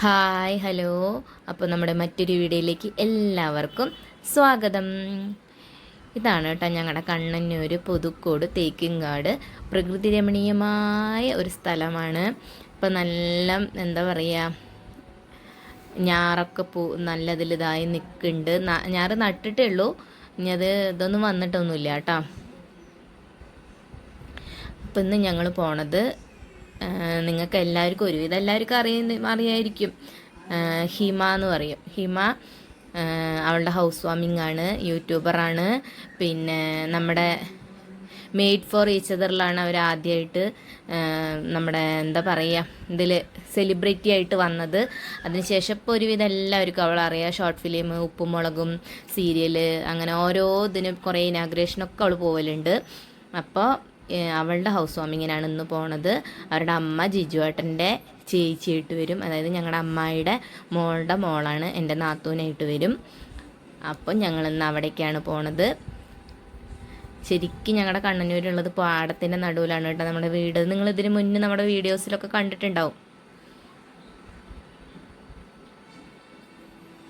Hi hello. അപ്പോൾ നമ്മുടെ മറ്റൊരു വീഡിയോയിലേക്ക് എല്ലാവർക്കും സ്വാഗതം. ഇതാണ് കേട്ടോ ഞങ്ങളുടെ കണ്ണന്നൂർ പുതുക്കോട് തേക്കിങ്കാട് പ്രകൃതി രമണീയമായ ഒരു സ്ഥലമാണ്. ഇപ്പോൾ നല്ല എന്താ പറയുക ഞാറൊക്കെ പൂ നല്ലതിൽ ഇതായി നിൽക്കുന്നുണ്ട് ഞാറ് നട്ടിട്ടേ ഉള്ളൂ. ഇനി അത് ഇതൊന്നും വന്നിട്ടൊന്നുമില്ല കേട്ടോ. അപ്പം ഇന്ന് ഞങ്ങൾ പോണത് നിങ്ങൾക്ക് എല്ലാവർക്കും ഒരുവിധം എല്ലാവർക്കും അറിയുന്ന അറിയായിരിക്കും. ഹിമ എന്ന് പറയും. ഹിമ അവളുടെ ഹൗസ് വാമിംഗ് ആണ് യൂട്യൂബറാണ്. പിന്നെ നമ്മുടെ മെയ്ഡ് ഫോർ ഈച്ച് അതറിലാണ് അവർ ആദ്യമായിട്ട് നമ്മുടെ എന്താ പറയുക ഇതിൽ സെലിബ്രിറ്റി ആയിട്ട് വന്നത്. അതിനുശേഷം ഇപ്പോൾ ഒരുവിധം എല്ലാവർക്കും അവൾ അറിയാം. ഷോർട്ട് ഫിലിം ഉപ്പും മുളകും സീരിയൽ അങ്ങനെ ഓരോ ഇതിനും കുറേ ഇനാഗ്രേഷനൊക്കെ അവൾ പോവലുണ്ട്. അപ്പോൾ അവളുടെ ഹൗസ് വാമിങ്ങിനാണ് ഇന്ന് പോണത്. അവരുടെ അമ്മ ജിജു ജിജുവേട്ടന്റെ ചേച്ചിയായിട്ട് വരും. അതായത് ഞങ്ങളുടെ അമ്മായിയുടെ മോളുടെ മോളാണ് എന്റെ നാത്തൂനായിട്ട് വരും. അപ്പം ഞങ്ങൾ ഇന്ന് അവിടേക്കാണ് പോണത്. ശരിക്കും ഞങ്ങളുടെ കണ്ണന്നൂരുള്ളത് പാടത്തിന്റെ നടുവിലാണ് കേട്ടോ നമ്മുടെ വീട്. നിങ്ങൾ ഇതിന് മുന്നേ നമ്മുടെ വീഡിയോസിലൊക്കെ കണ്ടിട്ടുണ്ടാവും.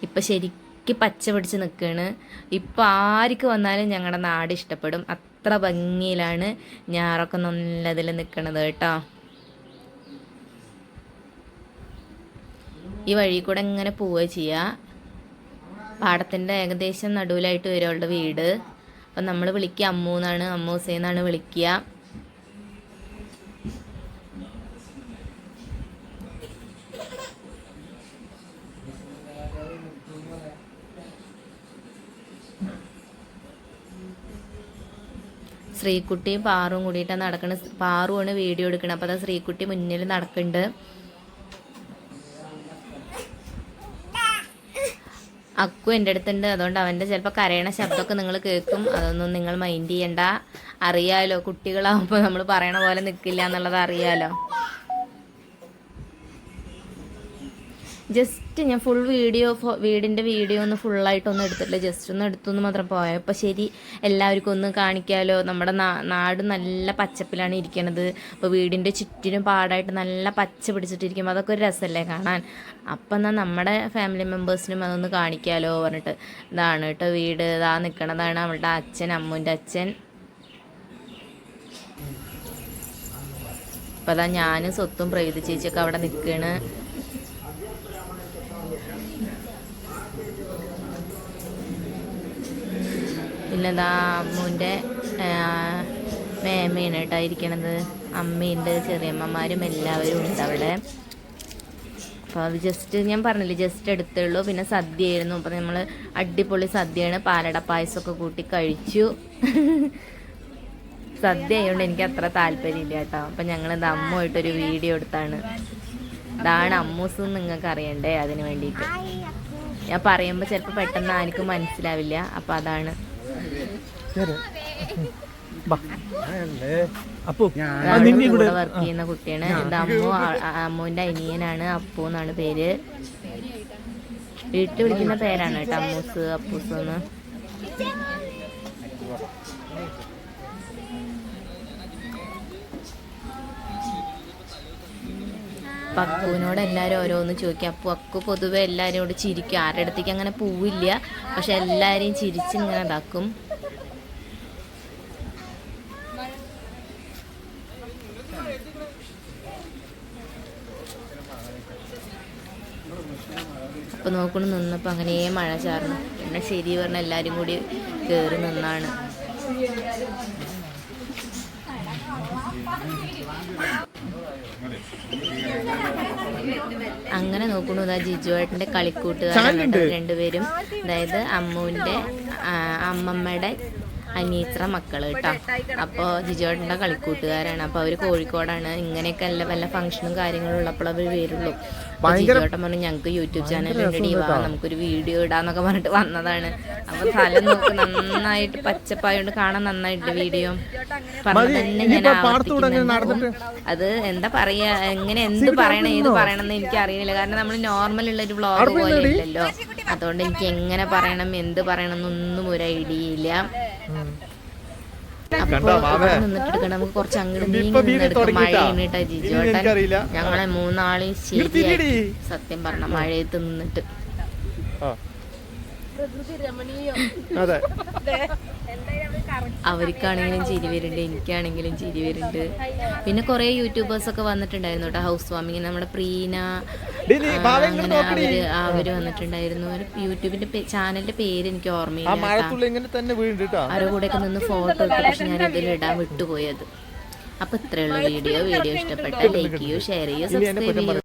ഇപ്പം ശരിക്കും പച്ച പിടിച്ച് നിൽക്കുകയാണ് ഇപ്പം ആർക്ക് വന്നാലും ഞങ്ങളുടെ നാട് ഇഷ്ടപ്പെടും. അത്ര ഭംഗിയിലാണ് ഞാറൊക്കെ നല്ലതിൽ നിൽക്കണത് കേട്ടോ. ഈ വഴി കൂടെ ഇങ്ങനെ പോവുക ചെയ്യുക പാടത്തിന്റെ ഏകദേശം നടുവിലായിട്ട് വരും വീട്. അപ്പം നമ്മൾ വിളിക്കുക. അമ്മൂന്നാണ് അമ്മൂസേന്നാണ് വിളിക്കുക. ശ്രീകുട്ടിയും പാറും കൂടിയിട്ടാണ് നടക്കുന്നത് പാറുമാണ് വീഡിയോ എടുക്കണത് അപ്പോൾ അതാ ശ്രീകുട്ടി മുന്നിൽ നടക്കുന്നുണ്ട് അക്കു എന്റെ അടുത്തുണ്ട്. അതുകൊണ്ട് അവന്റെ ചിലപ്പോൾ കരയണ ശബ്ദമൊക്കെ നിങ്ങൾ കേൾക്കും. അതൊന്നും നിങ്ങൾ മൈൻഡ് ചെയ്യണ്ട. അറിയാലോ കുട്ടികളാവുമ്പോൾ നമ്മൾ പറയണ പോലെ നിൽക്കില്ല എന്നുള്ളത് അറിയാലോ. ജസ്റ്റ് ഞാൻ ഫുൾ വീഡിയോ വീടിന്റെ വീഡിയോ ഒന്ന് ഫുള്ളായിട്ടൊന്നും എടുത്തിട്ടില്ല. ജസ്റ്റ് ഒന്ന് എടുത്തൊന്ന് മാത്രം പോയപ്പോൾ ശരി എല്ലാവർക്കും ഒന്ന് കാണിക്കാമല്ലോ നമ്മുടെ നാട് നല്ല പച്ചപ്പിലാണ് ഇരിക്കണത്. അപ്പോൾ വീടിന്റെ ചുറ്റിനും പാടായിട്ട് നല്ല പച്ച പിടിച്ചിട്ടിരിക്കുമ്പോൾ അതൊക്കെ ഒരു രസമല്ലേ കാണാൻ. അപ്പം എന്നാൽ നമ്മുടെ ഫാമിലി മെമ്പേഴ്സിനും അതൊന്ന് കാണിക്കാമല്ലോ പറഞ്ഞിട്ട്. ഇതാണ് കേട്ടോ വീട്. ഇതാ നിൽക്കണതാണ് അവളുടെ അച്ഛൻ അമ്മുന്റെ അച്ഛൻ. അപ്പം അതാ ഞാനും സ്വത്തും പ്രകൃതി ചേച്ചിയൊക്കെ അവിടെ നിൽക്കുകയാണ് പിന്നെ ദാ അമ്മുന്റെ മേമയാണ് കേട്ടോ ഇരിക്കണത്. അമ്മയുണ്ട് ചെറിയമ്മമാരും എല്ലാവരും ഉണ്ട് അവിടെ. അപ്പോൾ ജസ്റ്റ് ഞാൻ പറഞ്ഞില്ലേ ജസ്റ്റ് എടുത്തേ ഉള്ളൂ പിന്നെ സദ്യയായിരുന്നു. അപ്പോൾ നമ്മൾ അടിപൊളി സദ്യയാണ്. പാലട പായസമൊക്കെ കൂട്ടി കഴിച്ചു. സദ്യ ആയതുകൊണ്ട് എനിക്ക് അത്ര താല്പര്യമില്ല കേട്ടോ. അപ്പം ഞങ്ങൾ ഇത് അമ്മുമായിട്ടൊരു വീഡിയോ എടുത്താണ്. ഇതാണ് അമ്മൂസ് നിങ്ങൾക്ക് അറിയണ്ടേ അതിന് വേണ്ടിയിട്ട്. ഞാൻ പറയുമ്പോൾ ചിലപ്പോൾ പെട്ടെന്ന് ആർക്കും മനസ്സിലാവില്ല. അപ്പം അതാണ് അപ്പു നിന്നെ കൂടെ വർക്ക് ചെയ്യുന്ന കുട്ടിയാണ്. ഇത് അമ്മു അമ്മുവിന്റെ അനിയനാണ്. അപ്പു എന്നാണ് പേര്. വീട്ടിൽ വിളിക്കുന്ന പേരാണ് കേട്ടോ അമ്മൂസ് അപ്പൂസ് എന്ന്. അപ്പൊ അക്കുവിനോട് എല്ലാവരും ഓരോന്ന് ചോദിക്കും. അപ്പോൾ അക്കു പൊതുവെ എല്ലാവരോട് ചിരിക്കും. ആരുടെ അടുത്തേക്ക് അങ്ങനെ പോവില്ല. പക്ഷെ എല്ലാവരെയും ചിരിച്ച് ഇങ്ങനെ ഇതാക്കും അപ്പൊ നോക്കണു നിന്നപ്പോ അങ്ങനെ മഴ ചാർന്നു. പിന്നെ ശരി പറഞ്ഞ എല്ലാരും കൂടി കേറി നിന്നാണ്. അങ്ങനെ നോക്കുന്നു ഇതാ ജിജുവേട്ടന്റെ കളിക്കൂട്ടുകാരുണ്ട് രണ്ടുപേരും. അതായത് അമ്മുവിന്റെ ആ, അമ്മമ്മയുടെ അനീത്ര മക്കൾ കേട്ടോ അപ്പോൾ ജിജുവേട്ടന്റെ കളിക്കൂട്ടുകാരാണ്. അപ്പോൾ അവർ കോഴിക്കോടാണ്. ഇങ്ങനെയൊക്കെ അല്ല വല്ല ഫംഗ്ഷനും കാര്യങ്ങളും ഉള്ളപ്പോൾ അവർ വരുള്ളൂ. ജിജോട്ടൻ പറഞ്ഞു ഞങ്ങൾക്ക് യൂട്യൂബ് ചാനൽ റെഡി വാ. നമുക്കൊരു വീഡിയോ ഇടാന്നൊക്കെ പറഞ്ഞിട്ട് വന്നതാണ്. അപ്പോൾ തലം നോക്ക് നന്നായിട്ട് പച്ചപ്പായോണ്ട് കാണാൻ നന്നായിട്ട് വീഡിയോ. പറഞ്ഞു തന്നെ ഞാൻ ആവർത്തിക്കുന്നുണ്ടാവും. അത് എന്താ പറയാ എങ്ങനെ എന്ത് പറയണം ഏത് പറയണം എന്ന് എനിക്ക് അറിയില്ല കാരണം നമ്മൾ നോർമൽ ഉള്ള ഒരു വ്ളോഗ് പോലെ ഇല്ലല്ലോ അതുകൊണ്ട് എനിക്ക് എങ്ങനെ പറയണം എന്ത് പറയണം എന്നൊന്നും ഒരു ഐഡിയ ഇല്ല. നമുക്ക് കുറച്ച് അങ്ങോട്ട്. ഞങ്ങളെ മൂന്നാളെയും. സത്യം പറഞ്ഞ മഴയത്ത് നിന്നിട്ട്. അതെ. അവർക്കാണെങ്കിലും ചിരി വരുന്നുണ്ട് എനിക്കാണെങ്കിലും ചിരി വരുന്നുണ്ട്. പിന്നെ കുറേ യൂട്യൂബേഴ്സ് ഒക്കെ വന്നിട്ടുണ്ടായിരുന്നു കേട്ടോ ഹൗസ് വാമിങ്. നമ്മുടെ പ്രീന അവർ അവർ വന്നിട്ടുണ്ടായിരുന്നു. യൂട്യൂബിന്റെ ചാനലിന്റെ പേര് എനിക്ക് ഓർമ്മയില്ല അവരുടെ കൂടെ ഒക്കെ നിന്ന് ഫോട്ടോ എടുത്തു പക്ഷെ ഞാൻ ഇതിൽ ഇടാൻ വിട്ടുപോയത്. അപ്പൊ ഇത്രയുള്ള വീഡിയോ. വീഡിയോ ഇഷ്ടപ്പെട്ട ലൈക്ക് ചെയ്യൂ ഷെയർ ചെയ്യൂ സബ്സ്ക്രൈബ് ചെയ്യൂ.